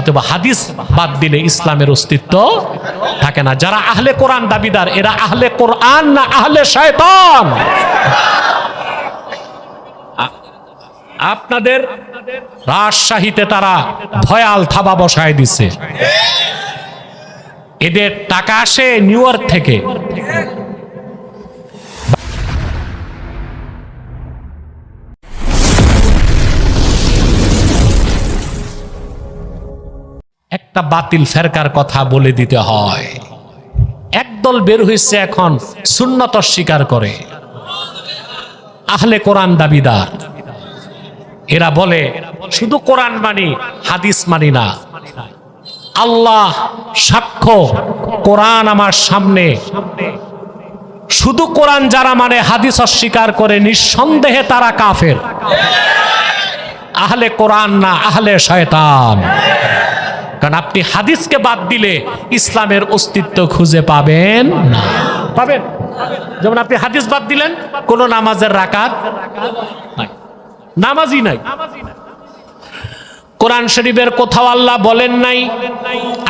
অথবা হাদিস বাদ দিলে ইসলামের অস্তিত্ব থাকে না। যারা আহলে কোরআন দাবিদার, এরা আহলে কোরআন না আহলে শয়তান? আপনাদের রাজশাহীতে তারা ভয়াল থাবা বসায় দিছে। এদের টাকা আসে নিউ ইয়র্ক থেকে। একটা বাতিল ফেরকার কথা বলে দিতে হয়। একদল বের হয়েছে এখন সুন্নত স্বীকার করে। আহলে কোরআন দাবিদার। এরা বলে, শুধু কোরআন মানি, হাদিস মানি না। আল্লাহ সাক্ষ্য, কোরআন আমার সামনে। শুধু কোরআন যারা মানে হাদিস অস্বীকার করে, নিঃসন্দেহে তারা কাফের। আহলে কোরআন না, আহলে শয়তান। কারণ আপনি হাদিসকে বাদ দিলে ইসলামের অস্তিত্ব খুঁজে পাবেন না। পাবেন? যেমন আপনি হাদিস বাদ দিলেন, কোন নামাজের রাকাত নামাজই নাই। কোরআন শরীফের কোথাও আল্লাহ বলেন নাই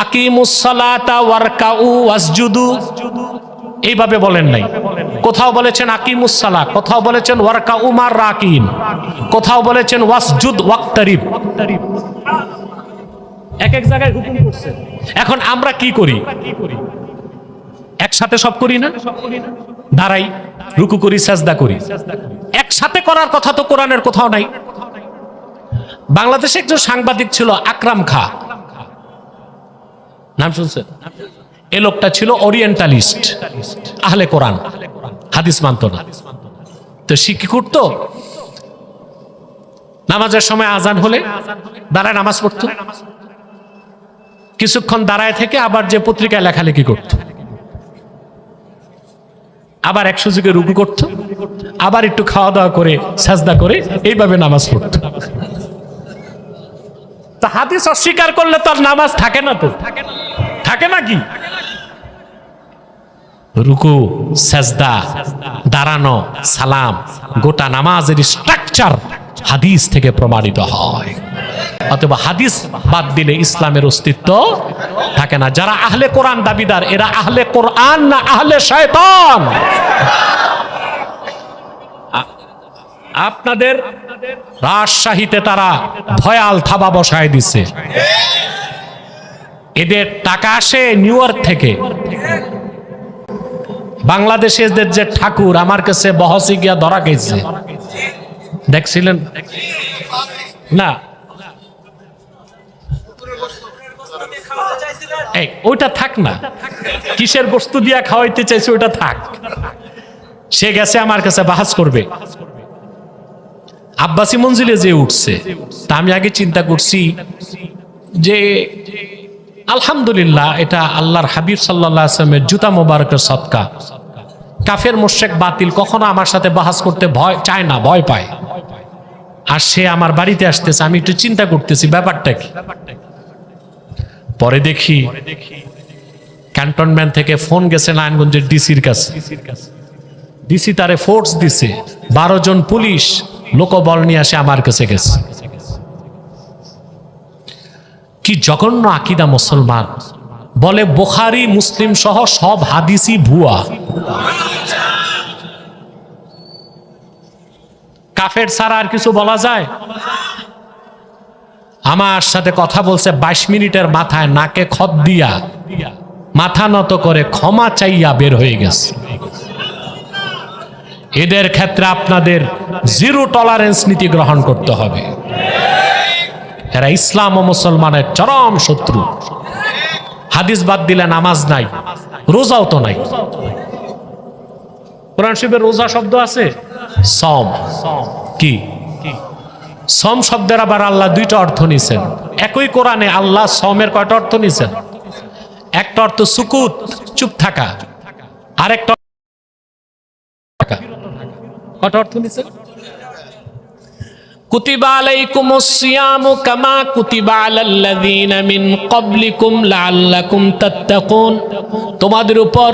আকিমুসসালাতা ওয়ারকাউ ওয়াসজুদু। এইভাবে বলেন নাই। কোথাও বলেছেন আকিমুসসালা কোথাও বলেছেন ওয়ারকা উমার রাকিন, কোথাও বলেছেন ওয়াসজুদ ওয়াক্তারিব। এক এক জায়গায় হুকুম করছে। এখন আমরা কি করি? একসাথে সব করি না? দাঁড়াই, রুকু করি করি। একসাথে করার কথা তো কোরআনের কোথাও নাই। বাংলাদেশে একজন সাংবাদিক ছিল আকরাম খা। নাম শুনছেন? এ লোকটা ছিল ওরিয়েন্টালিস্ট। আহলে কোরআন। হাদিস মানত না। তো সে কি করতো? নামাজের সময় আজান হলে দাঁড়ায় নামাজ পড়তো। কিছুক্ষণ দাঁড়ায় থেকে আবার যে পত্রিকায় লেখালেখি করত। আবার একশো যুগে রুকু করত, আবার একটু খাওয়া দাওয়া করে, সাজদা করে, এইভাবে নামাজ পড়ত। তা হাদিস অস্বীকার করলে তো আর নামাজ থাকে না তো। থাকে না কি? রুকু, সাজদা, দাঁড়ানো, সালাম, গোটা নামাজের স্ট্রাকচার হাদিস থেকে প্রমাণিত হয়। অথবা হাদিস বাদ দিলে ইসলামের অস্তিত্ব থাকে না। যারা আহলে কোরআন দাবিদার, এরা আহলে কোরআন না আহলে শয়তান? আপনাদের রাজশাহীতে তারা ভয়াল থাবা বসায় দিছে। এদের টাকা আসে নিউ ইয়র্ক থেকে। বাংলাদেশের যে ঠাকুর, আমার কাছে বহসি গিয়া ধরা গেছে দেখছিলেন? না। ওইটা থাক না। কিসের বস্তু দিয়া খাওয়াইতে চাইছে ওইটা থাক। সে গেছে আমার কাছে বাহাস করবে। আব্বাসি মঞ্জিলে যে উঠছে, তা আমি আগে চিন্তা করছি যে, আলহামদুলিল্লাহ, এটা আল্লাহর হাবিব সাল্লাহ আসলামের জুতা মোবারকের সৎকা কাফের মোশেক বাতিল কখনো আমার সাথে বাহাস করতে ভয় চায় না, ভয় পায়। আর সে আমার বাড়িতে আসতেছে, আমি একটু চিন্তা করতেছি, ব্যাপারটা কি? পরে দেখি ক্যান্টনমেন্ট থেকে ফোন গেছে নারায়ণগঞ্জের ডিসির কাছে। ডিসি তারে ফোর্স দিছে, বারো জন পুলিশ লোকবল নিয়ে আসে আমার কাছে গেছে। কি জঘন্য আকিদা মুসলমান। বলে, বোখারি, মুসলিম সহ সব হাদিসই ভুয়া। কাফের ছাড়া আর কিছু বলা যায়? আমার সাথে কথা বলছে বাইশ মিনিটের মাথায় নাকে খত দিয়া। মাথা নত করে ক্ষমা চাইয়া বের হয়ে গেছে। এদের ক্ষেত্রে আপনাদের জিরো টলারেন্স নীতি গ্রহণ করতে হবে। এরা ইসলাম ও মুসলমানের চরম শত্রু। হাদিস বাদ দিলে নামাজ নাই, রোজাও তো নাই। কোরআন শিবের রোজা শব্দ আছে? সম। কি? সম শব্দের আবার আল্লাহ দুইটা অর্থ নিছেন। একই কোরআনে আল্লাহ সমের কয়টা অর্থ নিছেন? একটা অর্থ সুকুত, চুপ থাকা। আরেকটা কয়টা অর্থ নিছেন? কুতিবা কামা তোমাদের উপর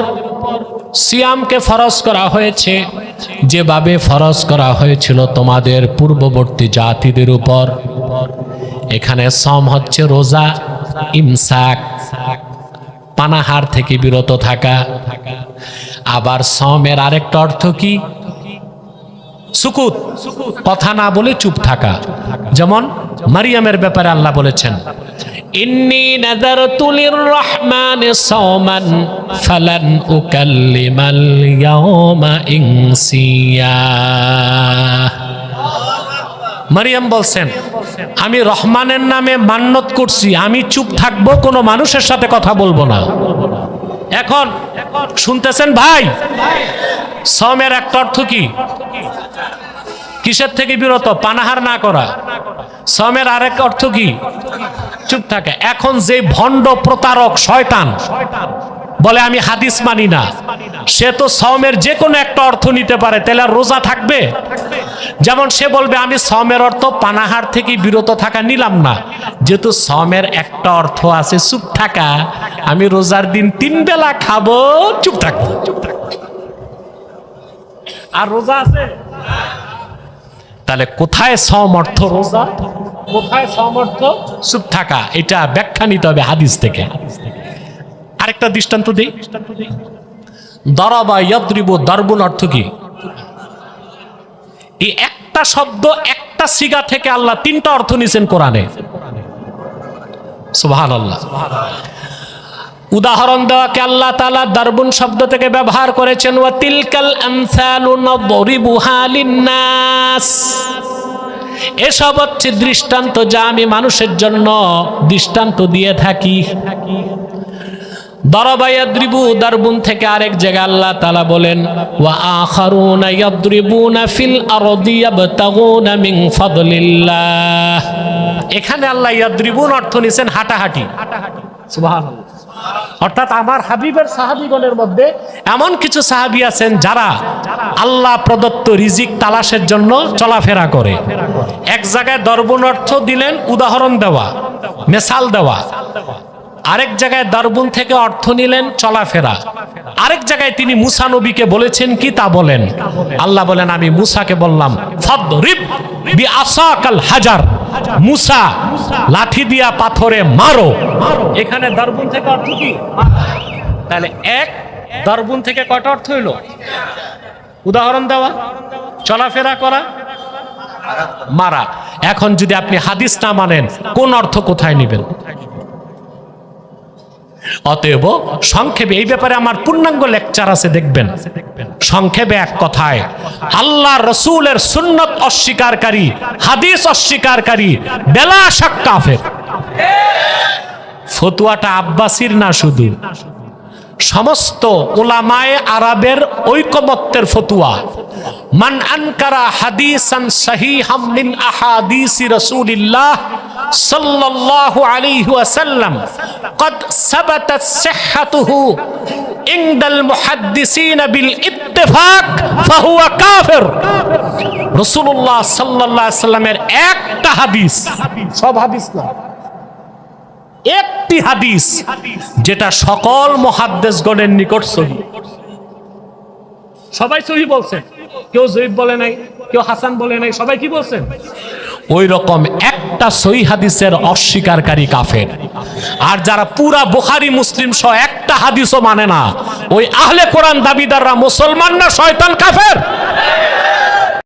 সিয়ামকে ফরজ করা হয়েছে। যেভাবে ফরজ করা হয়েছিল তোমাদের পূর্ববর্তী জাতিদের উপর। এখানে সম হচ্ছে রোজা, ইমসাক, পানাহার থেকে বিরত থাকা। আবার সমের আরেকটা অর্থ কি? সুকুত। কথা না বলে চুপ থাকা। যেমন মারিয়ামের ব্যাপারে আল্লাহ বলেছেন ইন্নি সাওমান, ফালান ইনসিয়া। মারিয়াম বলছেন, আমি রহমানের নামে মান্যত করছি, আমি চুপ থাকব, কোনো মানুষের সাথে কথা বলব না। এখন শুনতেছেন ভাই সমের একটা অর্থ কি? কিসের থেকে বিরত? পানাহার না করা। সমের আরেক অর্থ কি? চুপ থাকে। এখন যে ভণ্ড প্রতারক শয়তান, বলে আমি হাদিস মানি না। সে তো সমের যে কোনো একটা অর্থ নিতে পারে, তাহলে রোজা থাকবে? যেমন সে বলবে, আমি সমের অর্থ পানাহার থেকে বিরত থাকা নিলাম না। যেহেতু সমের একটা অর্থ আছে, চুপ থাকা। আমি রোজার দিন তিন বেলা খাব, চুপ থাকব। আর রোজা আছে? তাহলে কোথায় সম অর্থ রোজা? কোথায় সম অর্থ চুপ থাকা, এটা ব্যাখ্যা নিতে হবে হাদিস থেকে। আরেকটা দৃষ্টান্ত দিই। দরাবা ইয়াদ্রিব দর্বন অর্থ কি? এই একটা শব্দ, একটা সিগা থেকে আল্লাহ তিনটা অর্থ নিছেন কোরআনে। সুবহান আল্লাহ উদাহরণ দেওয়াকে আল্লাহ তালা দারবুন শব্দ থেকে ব্যবহার করেছেন, ওয়া তিলকাল আমসালু নদরিবুহা লিন্নাস। এসব হচ্ছে দৃষ্টান্ত যা আমি মানুষের জন্য দৃষ্টান্ত দিয়ে থাকি। দরবায়াদ্রিবু দারবুন থেকে আরেক জায়গায় আল্লাহ তালা বলেন ওয়া আখারুনা ইয়াদ্রিবুনা ফিল আরদি ইয়াবতাগুনা মিন ফাদলিল্লাহ। এখানে আল্লাহ ইয়াদ্রিবুন অর্থ নিছেন হাঁটাহাঁটি। সুবহানাল্লাহ। অর্থাৎ আমার হাবিবের সাহাবিগণের মধ্যে এমন কিছু সাহাবি আছেন যারা আল্লাহ প্রদত্ত রিজিক তালাশের জন্য চলাফেরা করে। এক জায়গায় দর্বণ অর্থ দিলেন, উদাহরণ দেওয়া, মেসাল দেওয়া। আরেক জায়গায় দারবুন থেকে অর্থ নিলেন, চলাফেরা। আরেক জায়গায় তিনি মুসা নবীকে বলেছেন, কি তা বলেন? আল্লাহ বলেন, আমি মুসাকে বললাম হাজার। মুসা, লাঠি দিয়া পাথরে মারো। এখানে দারবুন থেকে অর্থ কি? তাহলে এক, দারবুন থেকে কয়টা অর্থ হইল? উদাহরণ দেওয়া, চলাফেরা করা, মারা। এখন যদি আপনি হাদিস না মানেন, কোন অর্থ কোথায় নেবেন? অতএব সংক্ষেপে এই ব্যাপারে আমার পূর্ণাঙ্গ লেকচার আছে, দেখবেন। সংক্ষেপে এক কথায়, আল্লাহ রসুলের সুন্নত অস্বীকারী, হাদিস অস্বীকারী, বেলা শাক কাফের। ফতুয়াটা আব্বাসির না শুধু। সমস্ত ওলামায়ে আরবের ঐকমত্যের ফতুয়া। মান আনকারা হাদিসান সহিহাম মিন আহাদিসি রাসূলিল্লাহ সাল্লাল্লাহু আলাইহি ওয়াসাল্লাম قد ثبتت صحته عند المحدثين بالاتفاق فهو كافر রাসূলুল্লাহ সাল্লাল্লাহু আলাইহি সাল্লামের একটা হাদিস সব হাদিস না একটি হাদিস যেটা সকল মহাদ্দেশগণের নিকট সহি সবাই সহি বলছেন কেউ জয়ীব বলে নাই কেউ হাসান বলে নাই সবাই কি বলছেন ওই রকম একটা সই হাদিসের অস্বীকারী কাফের। আর যারা পুরা বোখারি, মুসলিম সহ একটা হাদিসও মানে না, ওই আহলে কোরআন দাবিদাররা মুসলমান না শয়তান কাফের।